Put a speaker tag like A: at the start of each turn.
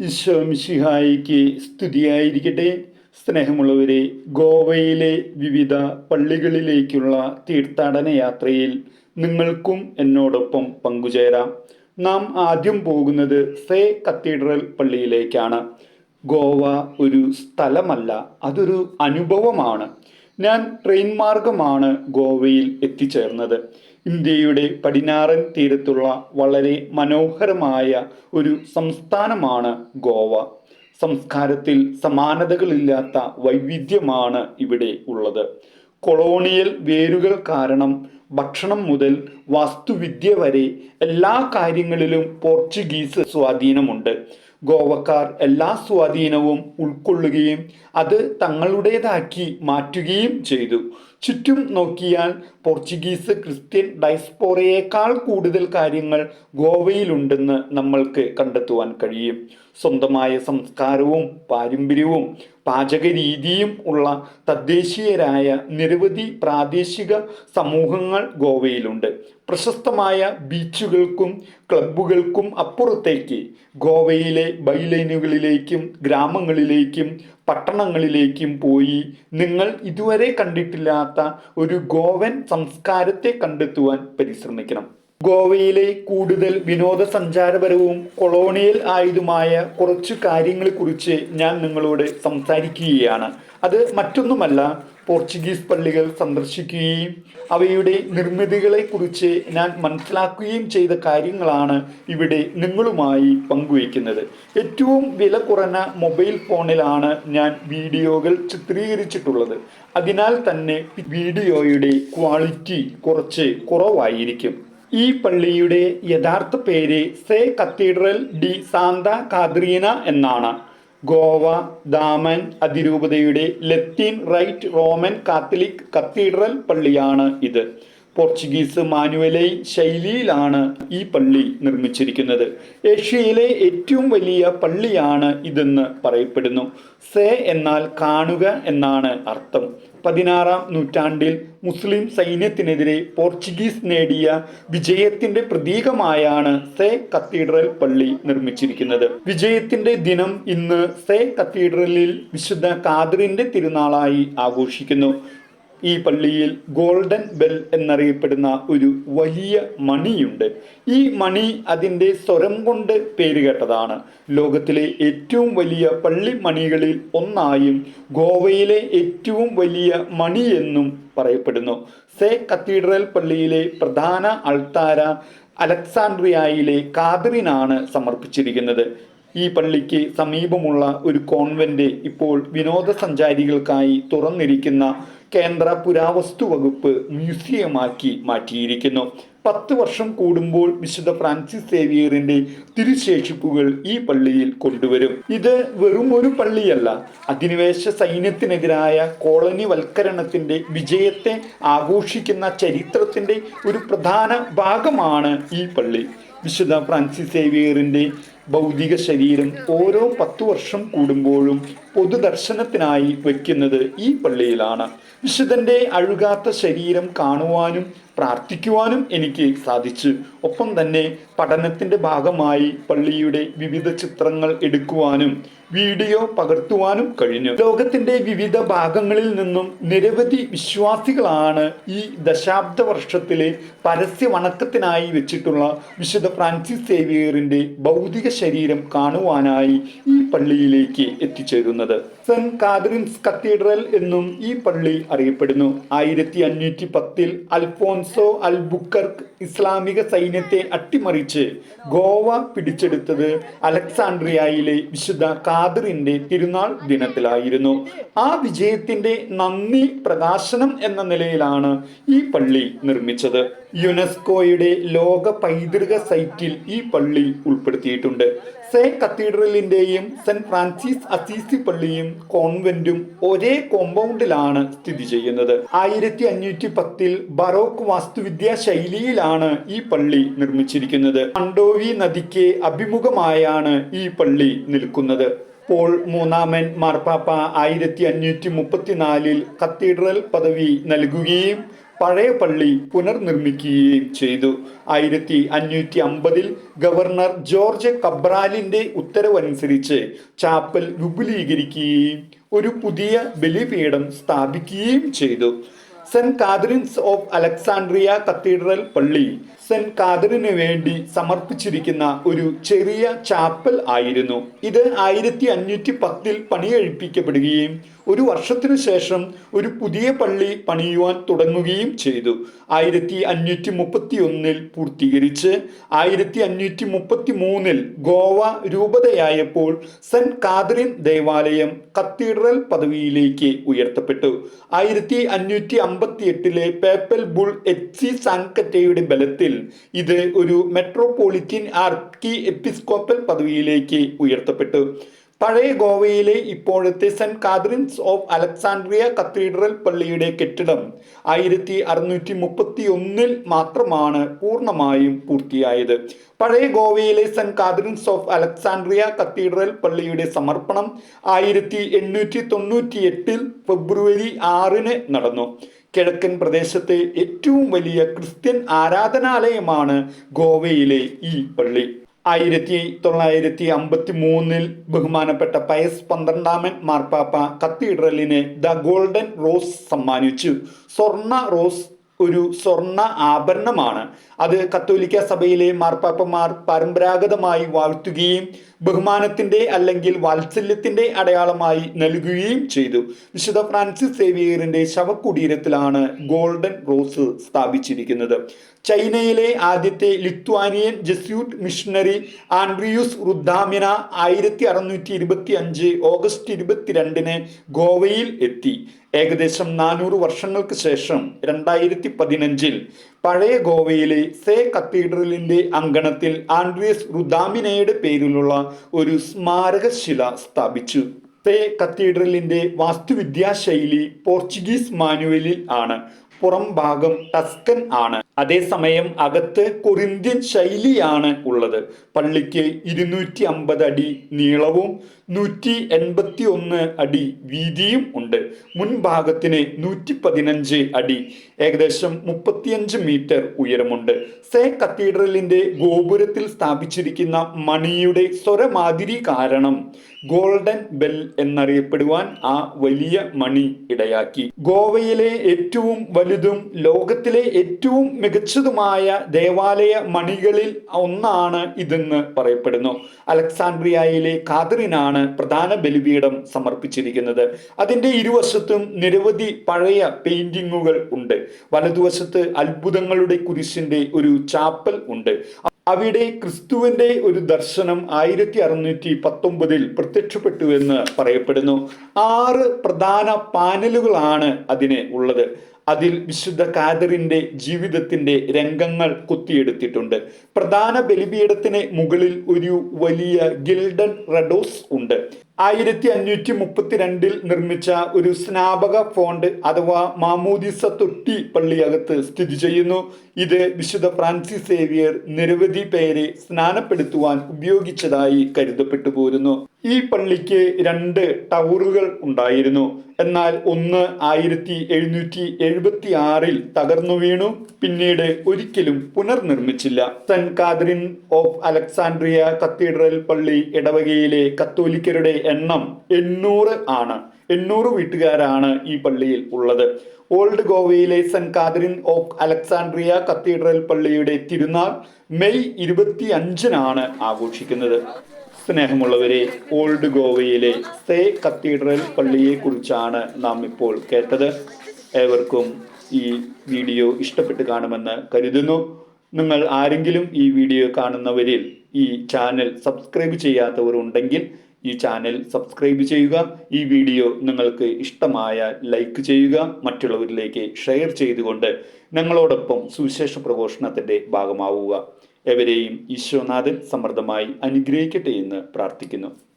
A: ഈശോ മിശിഹായിക്ക് സ്തുതിയായിരിക്കട്ടെ. സ്നേഹമുള്ളവരെ ഗോവയിലെ വിവിധ പള്ളികളിലേക്കുള്ള തീർത്ഥാടന യാത്രയിൽ നിങ്ങൾക്കും എന്നോടൊപ്പം പങ്കുചേരാം. നാം ആദ്യം പോകുന്നത് സേ കത്തീഡ്രൽ പള്ളിയിലേക്കാണ്. ഗോവ ഒരു സ്ഥലമല്ല അതൊരു അനുഭവമാണ്. ഞാൻ ട്രെയിൻ മാർഗമാണ് ഗോവയിൽ എത്തിച്ചേർന്നത്. ഇന്ത്യയുടെ പടിഞ്ഞാറൻ തീരത്തുള്ള വളരെ മനോഹരമായ ഒരു സംസ്ഥാനമാണ് ഗോവ. സംസ്കാരത്തിൽ സമാനതകളില്ലാത്ത വൈവിധ്യമാണ് ഇവിടെ ഉള്ളത്. കൊളോണിയൽ വേരുകൾ കാരണം ഭക്ഷണം മുതൽ വാസ്തുവിദ്യ വരെ എല്ലാ കാര്യങ്ങളിലും പോർച്ചുഗീസ് സ്വാധീനമുണ്ട്. ഗോവക്കാർ എല്ലാ സ്വാധീനവും ഉൾക്കൊള്ളുകയും അത് തങ്ങളുടേതാക്കി മാറ്റുകയും ചെയ്തു. ചുറ്റും നോക്കിയാൽ പോർച്ചുഗീസ് ക്രിസ്ത്യൻ ഡയസ്പോറയേക്കാൾ കൂടുതൽ കാര്യങ്ങൾ ഗോവയിലുണ്ടെന്ന് നമ്മൾക്ക് കണ്ടെത്തുവാൻ കഴിയും. സ്വന്തമായ സംസ്കാരവും പാരമ്പര്യവും പാചക രീതിയും ഉള്ള തദ്ദേശീയരായ നിരവധി പ്രാദേശിക സമൂഹങ്ങൾ ഗോവയിലുണ്ട്. പ്രശസ്തമായ ബീച്ചുകൾക്കും ക്ലബ്ബുകൾക്കും അപ്പുറത്തേക്ക് ഗോവയിലെ ബൈലൈനുകളിലേക്കും ഗ്രാമങ്ങളിലേക്കും പട്ടണങ്ങളിലേക്കും പോയി നിങ്ങൾ ഇതുവരെ കണ്ടിട്ടില്ലാത്ത ഒരു ഗോവൻ സംസ്കാരത്തെ കണ്ടെത്തുവാൻ പരിശ്രമിക്കണം. ഗോവയിലെ കൂടുതൽ വിനോദസഞ്ചാരപരവും കൊളോണിയൽ ആയതുമായ കുറച്ചു കാര്യങ്ങളെക്കുറിച്ച് ഞാൻ നിങ്ങളോട് സംസാരിക്കുകയാണ്. അത് മറ്റൊന്നുമല്ല പോർച്ചുഗീസ് പള്ളികൾ സന്ദർശിക്കുകയും അവയുടെ നിർമ്മിതികളെക്കുറിച്ച് ഞാൻ മനസ്സിലാക്കുകയും ചെയ്ത കാര്യങ്ങളാണ് ഇവിടെ നിങ്ങളുമായി പങ്കുവയ്ക്കുന്നത്. ഏറ്റവും വില കുറഞ്ഞ മൊബൈൽ ഫോണിലാണ് ഞാൻ വീഡിയോകൾ ചിത്രീകരിച്ചിട്ടുള്ളത്. അതിനാൽ തന്നെ വീഡിയോയുടെ ക്വാളിറ്റി കുറച്ച് കുറവായിരിക്കും. ഈ പള്ളിയുടെ യഥാർത്ഥ പേര് Se cathedral de Santa Catarina എന്നാണ്. ഗോവ ദാമൻ അതിരൂപതയുടെ ലത്തീൻ റൈറ്റ് റോമൻ കാത്തലിക് കത്തീഡ്രൽ പള്ളിയാണ് ഇത്. പോർച്ചുഗീസ് മാനുവലൈ ശൈലിയിലാണ് ഈ പള്ളി നിർമ്മിച്ചിരിക്കുന്നത്. ഏഷ്യയിലെ ഏറ്റവും വലിയ പള്ളിയാണ് ഇതെന്ന് പറയപ്പെടുന്നു. സേ എന്നാൽ കാണുക എന്നാണ് അർത്ഥം. പതിനാറാം നൂറ്റാണ്ടിൽ മുസ്ലിം സൈന്യത്തിനെതിരെ പോർച്ചുഗീസ് നേടിയ വിജയത്തിന്റെ പ്രതീകമായാണ് സേ കത്തീഡ്രൽ പള്ളി നിർമ്മിച്ചിരിക്കുന്നത്. വിജയത്തിന്റെ ദിനം ഇന്ന് സേ കത്തീഡ്രലിൽ വിശുദ്ധ കാദറിന്റെ തിരുനാളായി ആഘോഷിക്കുന്നു. ഈ പള്ളിയിൽ ഗോൾഡൻ ബെൽ എന്നറിയപ്പെടുന്ന ഒരു വലിയ മണിയുണ്ട്. ഈ മണി അതിന്റെ സ്വരം കൊണ്ട് പേരുകേട്ടതാണ് ലോകത്തിലെ ഏറ്റവും വലിയ പള്ളി മണികളിൽ ഒന്നായും ഗോവയിലെ ഏറ്റവും വലിയ മണി എന്നും പറയപ്പെടുന്നു. സേ കത്തീഡ്രൽ പള്ളിയിലെ പ്രധാന അൾത്താര അലക്സാണ്ട്രിയയിലെ കാതറിനാണ് സമർപ്പിച്ചിരിക്കുന്നത്. ഈ പള്ളിക്ക് സമീപമുള്ള ഒരു കോൺവെന്റ് ഇപ്പോൾ വിനോദസഞ്ചാരികൾക്കായി തുറന്നിരിക്കുന്ന കേന്ദ്ര പുരാവസ്തു വകുപ്പ് മ്യൂസിയമാക്കി മാറ്റിയിരിക്കുന്നു. പത്ത് വർഷം കൂടുമ്പോൾ വിശുദ്ധ ഫ്രാൻസിസ് സേവിയറിന്റെ തിരുശേഷിപ്പുകൾ ഈ പള്ളിയിൽ കൊണ്ടുവരും. ഇത് വെറും ഒരു പള്ളിയല്ല അധിനിവേശ സൈന്യത്തിനെതിരായ കോളനി വൽക്കരണത്തിന്റെ വിജയത്തെ ആഘോഷിക്കുന്ന ചരിത്രത്തിന്റെ ഒരു പ്രധാന ഭാഗമാണ് ഈ പള്ളി. വിശുദ്ധ ഫ്രാൻസിസ് സേവിയറിന്റെ ഭൗതിക ശരീരം ഓരോ പത്തു വർഷം കൂടുമ്പോഴും പൊതുദർശനത്തിനായി വയ്ക്കുന്നത് ഈ പള്ളിയിലാണ്. വിശുദ്ധന്റെ അഴുകാത്ത ശരീരം കാണുവാനും പ്രാർത്ഥിക്കുവാനും എനിക്ക് സാധിച്ചു. ഒപ്പം തന്നെ പഠനത്തിന്റെ ഭാഗമായി പള്ളിയുടെ വിവിധ ചിത്രങ്ങൾ എടുക്കുവാനും വീഡിയോ പകർത്തുവാനും കഴിഞ്ഞു. ലോകത്തിന്റെ വിവിധ ഭാഗങ്ങളിൽ നിന്നും നിരവധി വിശ്വാസികളാണ് ഈ ദശാബ്ദ വർഷത്തിലെ പരസ്യ വണക്കത്തിനായി വെച്ചിട്ടുള്ള വിശുദ്ധ ഫ്രാൻസിസ് സേവിയറിന്റെ ഭൗതിക ശരീരം കാണുവാനായി ഈ പള്ളിയിലേക്ക് എത്തിച്ചേരുന്നത്. ചെയ്യുന്നത് സെന്റ് കാതറിൻസ് കത്തീഡ്രൽ എന്നും ഈ പള്ളി അറിയപ്പെടുന്നു. ആയിരത്തി അഞ്ഞൂറ്റി പത്തിൽ അൽഫോൻസോ അൽബുക്കർക്ക് ഇസ്ലാമിക സൈന്യത്തെ അട്ടിമറിച്ച് ഗോവ പിടിച്ചെടുത്തത് അലക്സാണ്ട്രിയയിലെ വിശുദ്ധ കാദറിന്റെ തിരുനാൾ ദിനത്തിലായിരുന്നു. ആ വിജയത്തിന്റെ നന്ദി പ്രകാശനം എന്ന നിലയിലാണ് ഈ പള്ളി നിർമ്മിച്ചത്. യുനെസ്കോയുടെ ലോക പൈതൃക സൈറ്റിൽ ഈ പള്ളി ഉൾപ്പെടുത്തിയിട്ടുണ്ട്. സേ കത്തീഡ്രലിന്റെയും സെന്റ് ഫ്രാൻസിസ് അസീസി പള്ളിയും കോൺവെന്റും ഒരേ കോമ്പൗണ്ടിലാണ് സ്ഥിതി ചെയ്യുന്നത്. ആയിരത്തി അഞ്ഞൂറ്റി പത്തിൽ ബറോക്ക് വാസ്തുവിദ്യാ ശൈലിയിലാണ് ഈ പള്ളി നിർമ്മിച്ചിരിക്കുന്നത്. അണ്ടോവി നദിക്ക് അഭിമുഖമായാണ് ഈ പള്ളി നിൽക്കുന്നത്. പോൾ മൂന്നാമൻ മാർപ്പാപ്പ ആയിരത്തി അഞ്ഞൂറ്റി മുപ്പത്തിനാലിൽ കത്തീഡ്രൽ പദവി നൽകുകയും പഴയ പള്ളി പുനർനിർമ്മിക്കുകയും ചെയ്തു. ആയിരത്തി അഞ്ഞൂറ്റി അമ്പതിൽ ഗവർണർ ജോർജ് കബ്രാലിന്റെ ഉത്തരവനുസരിച്ച് ചാപ്പൽ വിപുലീകരിക്കുകയും ഒരു പുതിയ ബലിപീഠം സ്ഥാപിക്കുകയും ചെയ്തു. Saint Catherine's of Alexandria cathedral പള്ളി സെന്റ് കാതറിന് വേണ്ടി സമർപ്പിച്ചിരിക്കുന്ന ഒരു ചെറിയ ചാപ്പൽ ആയിരുന്നു. ഇത് ആയിരത്തി അഞ്ഞൂറ്റി പത്തിൽ പണികഴിപ്പിക്കപ്പെടുകയും ഒരു വർഷത്തിനു ശേഷം ഒരു പുതിയ പള്ളി പണിയുവാൻ തുടങ്ങുകയും ചെയ്തു. ആയിരത്തി അഞ്ഞൂറ്റി മുപ്പത്തി ഒന്നിൽ പൂർത്തീകരിച്ച് ആയിരത്തി അഞ്ഞൂറ്റി മുപ്പത്തി മൂന്നിൽ ഗോവ രൂപതയായപ്പോൾ സെന്റ് കാതറിൻ ദേവാലയം കത്തീഡ്രൽ പദവിയിലേക്ക് ഉയർത്തപ്പെട്ടു. ആയിരത്തി അഞ്ഞൂറ്റി അമ്പത്തി എട്ടിലെ പേപ്പൽ ബുൾ എച്ച് സി സാൻകറ്റയുടെ ബലത്തിൽ ഇത് ഒരു മെട്രോപോളിറ്റിൻ ആർക്കി എപ്പിസ്കോപ്പൽ പദവിയിലേക്ക് ഉയർത്തപ്പെട്ടു. പഴയ ഗോവയിലെ ഇപ്പോഴത്തെ saint Catherine's of Alexandria cathedral പള്ളിയുടെ കെട്ടിടം ആയിരത്തി അറുന്നൂറ്റി മുപ്പത്തി ഒന്നിൽ മാത്രമാണ് പൂർണമായും പൂർത്തിയായത്. പഴയ ഗോവയിലെ saint Catherine's of Alexandria cathedral പള്ളിയുടെ സമർപ്പണം ആയിരത്തി എണ്ണൂറ്റി തൊണ്ണൂറ്റി എട്ടിൽ ഫെബ്രുവരി ആറിന് നടന്നു. കിഴക്കൻ പ്രദേശത്തെ ഏറ്റവും വലിയ ക്രിസ്ത്യൻ ആരാധനാലയമാണ് ഗോവയിലെ ഈ പള്ളി. ആയിരത്തി തൊള്ളായിരത്തി അമ്പത്തി മൂന്നിൽ ബഹുമാനപ്പെട്ട പയസ് പന്ത്രണ്ടാമൻ മാർപ്പാപ്പ കത്തീഡ്രലിന് ദ ഗോൾഡൻ റോസ് സമ്മാനിച്ചു. സ്വർണ റോസ് ഒരു സ്വർണ ആഭരണമാണ്. അത് കത്തോലിക്ക സഭയിലെ മാർപ്പാപ്പമാർ പരമ്പരാഗതമായി വാഴ്ത്തുകയും ബഹുമാനത്തിന്റെ അല്ലെങ്കിൽ വാത്സല്യത്തിന്റെ അടയാളമായി നൽകുകയും ചെയ്തു. വിശുദ്ധ ഫ്രാൻസിസ് സേവിയറിന്റെ ശവകുടീരത്തിലാണ് ഗോൾഡൻ റോസ് സ്ഥാപിച്ചിരിക്കുന്നത്. ചൈനയിലെ ആദ്യത്തെ Lithuanian Jesuit missionary Andrius Rudamina ആയിരത്തി അറുന്നൂറ്റി ഇരുപത്തി അഞ്ച് ഓഗസ്റ്റ് ഇരുപത്തിരണ്ടിന് ഗോവയിൽ എത്തി. ഏകദേശം നാനൂറ് വർഷങ്ങൾക്ക് ശേഷം രണ്ടായിരത്തി പതിനഞ്ചിൽ പഴയ ഗോവയിലെ സേ കത്തീഡ്രലിന്റെ അങ്കണത്തിൽ ആൻഡ്രിയസ് റുദാമിനയുടെ പേരിലുള്ള ഒരു സ്മാരകശില സ്ഥാപിച്ചു. സേ കത്തീഡ്രലിന്റെ വാസ്തുവിദ്യാ ശൈലി പോർച്ചുഗീസ് മാനുവലിൽ ആണ്. പുറം ഭാഗം ടസ്കൻ ആണ്. അതേസമയം അകത്ത് കൊറിന്ത്യൻ ശൈലിയാണ് ഉള്ളത്. പള്ളിക്ക് ഇരുന്നൂറ്റി അമ്പത് അടി നീളവും നൂറ്റി എൺപത്തി ഒന്ന് അടി വീതിയും ഉണ്ട്. മുൻഭാഗത്തിന് നൂറ്റി പതിനഞ്ച് അടി ഏകദേശം മുപ്പത്തിയഞ്ച് മീറ്റർ ഉയരമുണ്ട്. സേ കത്തീഡ്രലിന്റെ ഗോപുരത്തിൽ സ്ഥാപിച്ചിരിക്കുന്ന മണിയുടെ സ്വരമാതിരി കാരണം ഗോൾഡൻ ബെൽ എന്നറിയപ്പെടുവാൻ ആ വലിയ മണി ഇടയാക്കി. ഗോവയിലെ ഏറ്റവും വലുതും ലോകത്തിലെ ഏറ്റവും മികച്ചതുമായ ദേവാലയ മണികളിൽ ഒന്നാണ് ഇതെന്ന് പറയപ്പെടുന്നു. അലക്സാണ്ട്രിയയിലെ കാതറിനാണ് പ്രധാന ബലിപീഠം സമർപ്പിച്ചിരിക്കുന്നത്. അതിന്റെ ഇരുവശത്തും നിരവധി പഴയ പെയിന്റിങ്ങുകൾ ഉണ്ട്. വലതുവശത്ത് അത്ഭുതങ്ങളുടെ കുരിശിന്റെ ഒരു ചാപ്പൽ ഉണ്ട്. അവിടെ ക്രിസ്തുവിന്റെ ഒരു ദർശനം ആയിരത്തി അറുന്നൂറ്റി പത്തൊമ്പതിൽ പ്രത്യക്ഷപ്പെട്ടു എന്ന് പറയപ്പെടുന്നു. ആറ് പ്രധാന പാനലുകളാണ് അതിന് ഉള്ളത്. അതിൽ വിശുദ്ധ കാതറിന്റെ ജീവിതത്തിന്റെ രംഗങ്ങൾ കുത്തിയെടുത്തിട്ടുണ്ട്. പ്രധാന ബലിപീഠത്തിന് മുകളിൽ ഒരു വലിയ ഗിൽഡൻ റെഡോസ് ഉണ്ട്. ആയിരത്തി അഞ്ഞൂറ്റി മുപ്പത്തി രണ്ടിൽ നിർമ്മിച്ച ഒരു സ്നാപക ഫോണ്ട് അഥവാ മാമൂദിസ തൊട്ടി പള്ളിയകത്ത് സ്ഥിതി ചെയ്യുന്നു. ഇത് വിശുദ്ധ ഫ്രാൻസിസ് സേവിയർ നിരവധി പേരെ സ്നാനപ്പെടുത്തുവാൻ ഉപയോഗിച്ചതായി കരുതപ്പെട്ടു പോരുന്നു. ഈ പള്ളിക്ക് രണ്ട് ടവറുകൾ ഉണ്ടായിരുന്നു. എന്നാൽ ഒന്ന് ആയിരത്തി എഴുന്നൂറ്റി എഴുപത്തി ആറിൽ തകർന്നു വീണു. പിന്നീട് ഒരിക്കലും പുനർനിർമ്മിച്ചില്ല. Saint Catherine of Alexandria cathedral പള്ളി ഇടവകയിലെ കത്തോലിക്കരുടെ എണ്ണം എണ്ണൂറ് ആണ്. എണ്ണൂറ് വീട്ടുകാരാണ് ഈ പള്ളിയിൽ ഉള്ളത്. ഓൾഡ് ഗോവയിലെ saint Catherine of Alexandria cathedral പള്ളിയുടെ തിരുനാൾ മെയ് ഇരുപത്തി അഞ്ചിനാണ് ആഘോഷിക്കുന്നത്. സ്നേഹമുള്ളവരെ ഓൾഡ് ഗോവയിലെ സേ കത്തീഡ്രൽ പള്ളിയെ കുറിച്ചാണ് നാം ഇപ്പോൾ കേട്ടത്. ഏവർക്കും ഈ വീഡിയോ ഇഷ്ടപ്പെട്ട് കാണുമെന്ന് കരുതുന്നു. നിങ്ങൾ ആരെങ്കിലും ഈ വീഡിയോ കാണുന്നവരിൽ ഈ ചാനൽ സബ്സ്ക്രൈബ് ചെയ്യാത്തവർ ഉണ്ടെങ്കിൽ ഈ ചാനൽ സബ്സ്ക്രൈബ് ചെയ്യുക. ഈ വീഡിയോ നിങ്ങൾക്ക് ഇഷ്ടമായ ലൈക്ക് ചെയ്യുക. മറ്റുള്ളവരിലേക്ക് ഷെയർ ചെയ്തുകൊണ്ട് ഞങ്ങളോടൊപ്പം സുവിശേഷ പ്രഘോഷണത്തിന്റെ ഭാഗമാവുക. എവരെയും ഈശ്വനാഥൻ സമൃദ്ധമായി അനുഗ്രഹിക്കട്ടെ എന്ന് പ്രാർത്ഥിക്കുന്നു.